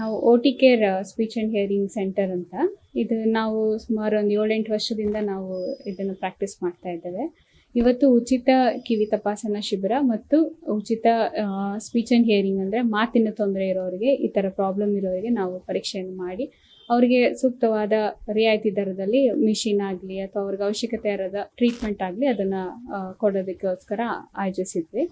ನಾವು O T care speech and hearing centre ಅಂತ. ಇದು ನಾವು ಸುಮಾರು ಒಂದು ಏಳೆಂಟು ವರ್ಷದಿಂದ ನಾವು ಇದನ್ನು ಪ್ರಾಕ್ಟೀಸ್ ಮಾಡ್ತಾ ಇದ್ದೇವೆ. ಇವತ್ತು ಉಚಿತ ಕಿವಿ ತಪಾಸಣಾ ಶಿಬಿರ ಮತ್ತು ಉಚಿತ ಸ್ಪೀಚ್ ಆ್ಯಂಡ್ ಹಿಯರಿಂಗ್ ಅಂದರೆ ಮಾತಿನ ತೊಂದರೆ ಇರೋರಿಗೆ, ಈ ಥರ ಪ್ರಾಬ್ಲಮ್ ಇರೋರಿಗೆ ನಾವು ಪರೀಕ್ಷೆಯನ್ನು ಮಾಡಿ, ಅವರಿಗೆ ಸೂಕ್ತವಾದ ರಿಯಾಯಿತಿ ದರದಲ್ಲಿ ಮಿಷಿನ್ ಆಗಲಿ ಅಥವಾ ಅವ್ರಿಗೆ ಅವಶ್ಯಕತೆ ಇರೋದ ಟ್ರೀಟ್ಮೆಂಟ್ ಆಗಲಿ ಅದನ್ನು ಕೊಡೋದಕ್ಕೋಸ್ಕರ ಆಯೋಜಿಸಿದ್ವಿ.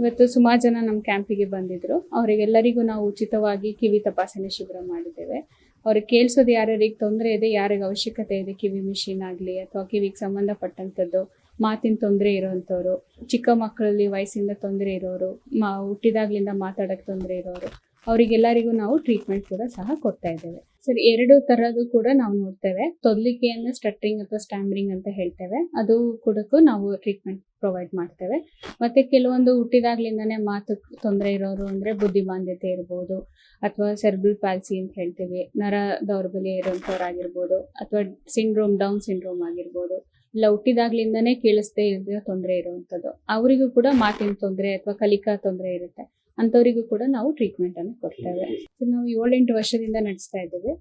ಇವತ್ತು ಸುಮಾರು ಜನ ನಮ್ಮ ಕ್ಯಾಂಪಿಗೆ ಬಂದಿದ್ರು. ಅವರಿಗೆಲ್ಲರಿಗೂ ನಾವು ಉಚಿತವಾಗಿ ಕಿವಿ ತಪಾಸಣೆ ಶಿಬಿರ ಮಾಡಿದ್ದೇವೆ. ಅವ್ರಿಗೆ ಕೇಳಿಸೋದು ಯಾರ್ಯಾರಿಗೆ ತೊಂದರೆ ಇದೆ, ಯಾರಿಗೆ ಅವಶ್ಯಕತೆ ಇದೆ, ಕಿವಿ ಮಿಷಿನ್ ಆಗಲಿ ಅಥವಾ ಕಿವಿಗೆ ಸಂಬಂಧಪಟ್ಟಂಥದ್ದು ಮಾತಿನ ತೊಂದರೆ ಇರೋವಂಥವ್ರು ಚಿಕ್ಕ ಮಕ್ಕಳಲ್ಲಿ ವಯಸ್ಸಿಂದ ತೊಂದರೆ ಇರೋರು, ಮಾ, ಹುಟ್ಟಿದಾಗ್ಲಿಂದ ಮಾತಾಡೋಕ್ಕೆ ತೊಂದರೆ ಇರೋರು ಅವರಿಗೆಲ್ಲರಿಗೂ ನಾವು ಟ್ರೀಟ್ಮೆಂಟ್ ಕೂಡ ಸಹ ಕೊಡ್ತಾ ಇದ್ದೇವೆ. ಸರಿ, ಎರಡು ತರದ್ದು ಕೂಡ ನಾವು ನೋಡ್ತೇವೆ. ತೊದಲಿಕೆಯನ್ನು ಸ್ಟಟ್ರಿಂಗ್ ಅಥವಾ ಸ್ಟ್ಯಾಂಬ್ರಿಂಗ್ ಅಂತ ಹೇಳ್ತೇವೆ. ಅದು ಕೂಡಕ್ಕೂ ನಾವು ಟ್ರೀಟ್ಮೆಂಟ್ ಪ್ರೊವೈಡ್ ಮಾಡ್ತೇವೆ. ಮತ್ತೆ ಕೆಲವೊಂದು ಹುಟ್ಟಿದಾಗ್ಲಿಂದನೇ ಮಾತು ತೊಂದರೆ ಇರೋರು ಅಂದ್ರೆ ಬುದ್ಧಿಮಾಂದ್ಯತೆ ಇರ್ಬೋದು, ಅಥವಾ ಸೆರ್ಬ್ರಲ್ ಪ್ಯಾಲ್ಸಿ ಅಂತ ಹೇಳ್ತೀವಿ, ನರ ದೌರ್ಬಲ್ಯ ಇರೋಂಥವ್ರಾಗಿರ್ಬೋದು ಅಥವಾ ಸಿಂಡ್ರೋಮ್ ಡೌನ್ ಸಿಂಡ್ರೋಮ್ ಆಗಿರ್ಬೋದು. ಇಲ್ಲ, ಹುಟ್ಟಿದಾಗ್ಲಿಂದನೇ ಕೇಳಿಸ್ದೇ ಇರೋ ತೊಂದರೆ ಇರುವಂಥದ್ದು ಅವರಿಗೂ ಕೂಡ ಮಾತಿನ ತೊಂದರೆ ಅಥವಾ ಕಲಿಕಾ ತೊಂದರೆ ಇರುತ್ತೆ. ಅಂಥವರಿಗೂ ಕೂಡ ನಾವು ಟ್ರೀಟ್ಮೆಂಟ್ ಅನ್ನು ಕೊಡ್ತೇವೆ. ನಾವು ಏಳೆಂಟು ವರ್ಷದಿಂದ ನಡೆಸ್ತಾ ಇದ್ದೇವೆ.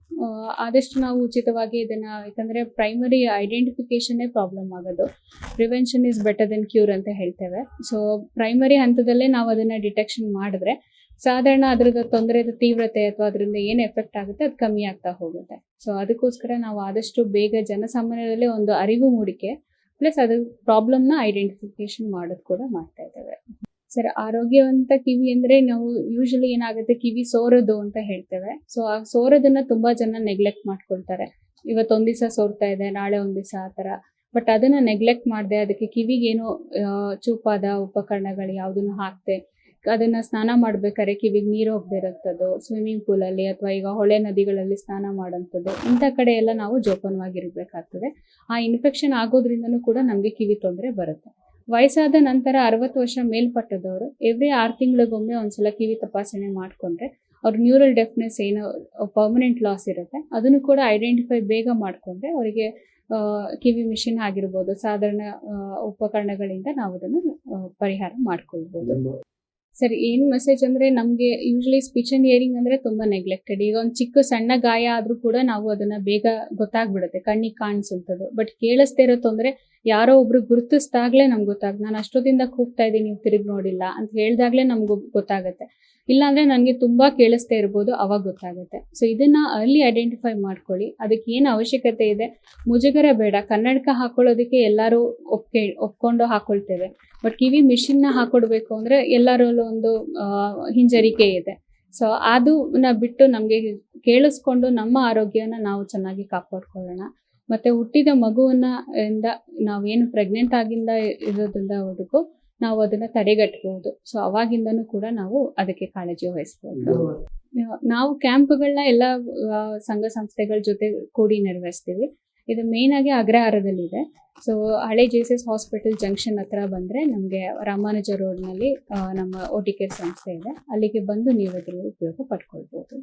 ಆದಷ್ಟು ನಾವು ಉಚಿತವಾಗಿ ಇದನ್ನ ಯಾಕಂದ್ರೆ ಪ್ರೈಮರಿ ಐಡೆಂಟಿಫಿಕೇಶನ್ನೇ ಪ್ರಾಬ್ಲಮ್ ಆಗೋದು. Prevention is better than cure ಅಂತ ಹೇಳ್ತೇವೆ. ಸೊ ಪ್ರೈಮರಿ ಹಂತದಲ್ಲೇ ನಾವು ಅದನ್ನ ಡಿಟೆಕ್ಷನ್ ಮಾಡಿದ್ರೆ ಸಾಧಾರಣ ಅದ್ರದ್ದು ತೊಂದರೆದ ತೀವ್ರತೆ ಅಥವಾ ಅದರಿಂದ ಏನು ಎಫೆಕ್ಟ್ ಆಗುತ್ತೆ ಅದು ಕಮ್ಮಿ ಆಗ್ತಾ ಹೋಗುತ್ತೆ. ಸೊ ಅದಕ್ಕೋಸ್ಕರ ನಾವು ಆದಷ್ಟು ಬೇಗ ಜನಸಾಮಾನ್ಯರಲ್ಲೇ ಒಂದು ಅರಿವು ಮೂಡಿಕೆ ಪ್ಲಸ್ ಅದು ಪ್ರಾಬ್ಲಮ್ನ ಐಡೆಂಟಿಫಿಕೇಶನ್ ಮಾಡೋದು ಕೂಡ ಮಾಡ್ತಾ ಇದ್ದೇವೆ. ಸರ್, ಆರೋಗ್ಯವಂತ ಕಿವಿ ಅಂದ್ರೆ ನಾವು ಯೂಶಲಿ ಏನಾಗುತ್ತೆ, ಕಿವಿ ಸೋರೋದು ಅಂತ ಹೇಳ್ತೇವೆ. ಸೊ ಆ ಸೋರೋದನ್ನ ತುಂಬಾ ಜನ ನೆಗ್ಲೆಕ್ಟ್ ಮಾಡ್ಕೊಳ್ತಾರೆ. ಇವತ್ತೊಂದ್ ದಿವಸ ಸೋರ್ತಾ ಇದೆ, ನಾಳೆ ಒಂದ್ ದಿವಸ ಆ ತರ ಬಟ್ ಅದನ್ನ ನೆಗ್ಲೆಕ್ಟ್ ಮಾಡದೆ, ಅದಕ್ಕೆ ಕಿವಿಗೇನು ಚೂಪಾದ ಉಪಕರಣಗಳು ಯಾವ್ದನ್ನು ಹಾಕ್ತೆ ಅದನ್ನ ಸ್ನಾನ ಮಾಡ್ಬೇಕಾದ್ರೆ ಕಿವಿಗೆ ನೀರು ಹೋಗ್ದಿರತ್ತದು ಸ್ವಿಮ್ಮಿಂಗ್ ಸ್ವಿಮ್ಮಿಂಗ್ ಅಲ್ಲಿ ಅಥವಾ ಈಗ ಹೊಳೆ ನದಿಗಳಲ್ಲಿ ಸ್ನಾನ ಮಾಡೋಂಥದ್ದು ಇಂಥ ಕಡೆ ಎಲ್ಲ ನಾವು ಜೋಪಾನವಾಗಿರ್ಬೇಕಾಗ್ತದೆ. ಆ ಇನ್ಫೆಕ್ಷನ್ ಆಗೋದ್ರಿಂದನೂ ಕೂಡ ನಮಗೆ ಕಿವಿ ತೊಂದರೆ ಬರುತ್ತೆ. ವಯಸ್ಸಾದ ನಂತರ ಅರವತ್ತು ವರ್ಷ ಮೇಲ್ಪಟ್ಟದವರು ಎವ್ರಿ ಆರು ತಿಂಗಳಿಗೊಮ್ಮೆ ಒಂದ್ಸಲ ಕಿವಿ ತಪಾಸಣೆ ಮಾಡ್ಕೊಂಡ್ರೆ ಅವ್ರ ನ್ಯೂರಲ್ ಡೆಫ್ನೆಸ್ ಏನೋ ಪರ್ಮನೆಂಟ್ ಲಾಸ್ ಇರುತ್ತೆ. ಅದನ್ನು ಕೂಡ ಐಡೆಂಟಿಫೈ ಬೇಗ ಮಾಡ್ಕೊಂಡ್ರೆ ಅವರಿಗೆ ಕಿವಿ ಮಿಷಿನ್ ಆಗಿರ್ಬೋದು ಸಾಧಾರಣ ಉಪಕರಣಗಳಿಂದ ನಾವು ಅದನ್ನು ಪರಿಹಾರ ಮಾಡ್ಕೊಳ್ಬೋದು. ಸರಿ ಏನು ಮೆಸೇಜ್ ಅಂದ್ರೆ ನಮಗೆ ಯೂಶ್ವಲಿ ಸ್ಪೀಚ್ ಅಂಡ್ ಹಿಯರಿಂಗ್ ಅಂದ್ರೆ ತುಂಬಾ ನೆಗ್ಲೆಕ್ಟೆಡ್ ಈಗ ಒಂದು ಚಿಕ್ಕ ಸಣ್ಣ ಗಾಯ ಆದ್ರೂ ಕೂಡ ನಾವು ಅದನ್ನ ಬೇಗ ಗೊತ್ತಾಗ್ಬಿಡುತ್ತೆ ಕಣ್ಣಿಗೆ ಕಾಣಿಸುವಂಥದ್ದು. ಬಟ್ ಕೇಳಿಸ್ದೇ ಇರೋ ತೊಂದರೆ ಯಾರೋ ಒಬ್ರು ಗುರುತಿಸ್ದಾಗ್ಲೇ ನಮ್ಗೆ ಗೊತ್ತಾಗುತ್ತೆ ನಾನು ಅಷ್ಟೊತ್ತಿಂದ ಕೂಗ್ತಾ ಇದ್ದೀನಿ, ನೀವು ತಿರುಗಿ ನೋಡಿಲ್ಲ ಅಂತ ಹೇಳ್ದಾಗ್ಲೇ ನಮ್ಗೆ ಗೊತ್ತಾಗುತ್ತೆ. ಇಲ್ಲಾಂದ್ರೆ ನನಗೆ ತುಂಬಾ ಕೇಳಿಸ್ತಾ ಇರ್ಬೋದು, ಅವಾಗ ಗೊತ್ತಾಗುತ್ತೆ. ಸೊ ಇದನ್ನ ಅರ್ಲಿ ಐಡೆಂಟಿಫೈ ಮಾಡ್ಕೊಳ್ಳಿ. ಅದಕ್ಕೆ ಏನು ಅವಶ್ಯಕತೆ ಇದೆ? ಮುಜುಗರ ಬೇಡ. ಕನ್ನಡಕ ಹಾಕೊಳ್ಳೋದಕ್ಕೆ ಎಲ್ಲರೂ ಒಪ್ಕೆ, ಒಪ್ಕೊಂಡು ಹಾಕೊಳ್ತೇವೆ. ಬಟ್ ಕಿವಿ ಮಿಷಿನ್ನ ಹಾಕೊಡ್ಬೇಕು ಅಂದ್ರೆ ಎಲ್ಲರಲ್ಲೂ ಒಂದು ಹಿಂಜರಿಕೆ ಇದೆ. ಸೊ ಅದನ್ನ ಬಿಟ್ಟು ನಮಗೆ ಕೇಳಿಸ್ಕೊಂಡು ನಮ್ಮ ಆರೋಗ್ಯನ ನಾವು ಚೆನ್ನಾಗಿ ಕಾಪಾಡ್ಕೊಳ್ಳೋಣ. ಮತ್ತೆ ಹುಟ್ಟಿದ ಮಗುವನ್ನ ಇಂದ ನಾವೇನು ಪ್ರೆಗ್ನೆಂಟ್ ಆಗಿಂದ ಇರೋದ್ರಿಂದ ಹುಡುಗು ನಾವು ಅದನ್ನ ತಡೆಗಟ್ಟಬಹುದು ಸೊ ಅವಾಗಿಂದನೂ ಕೂಡ ನಾವು ಅದಕ್ಕೆ ಕಾಳಜಿ ವಹಿಸ್ಬೋದು. ನಾವು ಕ್ಯಾಂಪ್ಗಳನ್ನ ಎಲ್ಲ ಸಂಘ ಸಂಸ್ಥೆಗಳ ಜೊತೆ ಕೂಡಿ ನಿರ್ವಹಿಸ್ತೀವಿ. ಇದು ಮೇನ್ ಆಗಿ ಅಗ್ರಹಾರದಲ್ಲಿದೆ. ಸೊ ಹಳೆ J S S hospital junction ಹತ್ರ ಬಂದ್ರೆ ನಮಗೆ ರಾಮಾನುಜ ರೋಡ್ನಲ್ಲಿ ನಮ್ಮ ಓಟಿಕೆ ಸಂಸ್ಥೆ ಇದೆ. ಅಲ್ಲಿಗೆ ಬಂದು ನೀವು ಅದ್ರಲ್ಲಿ ಉಪಯೋಗ ಪಡ್ಕೊಳ್ಬೋದು.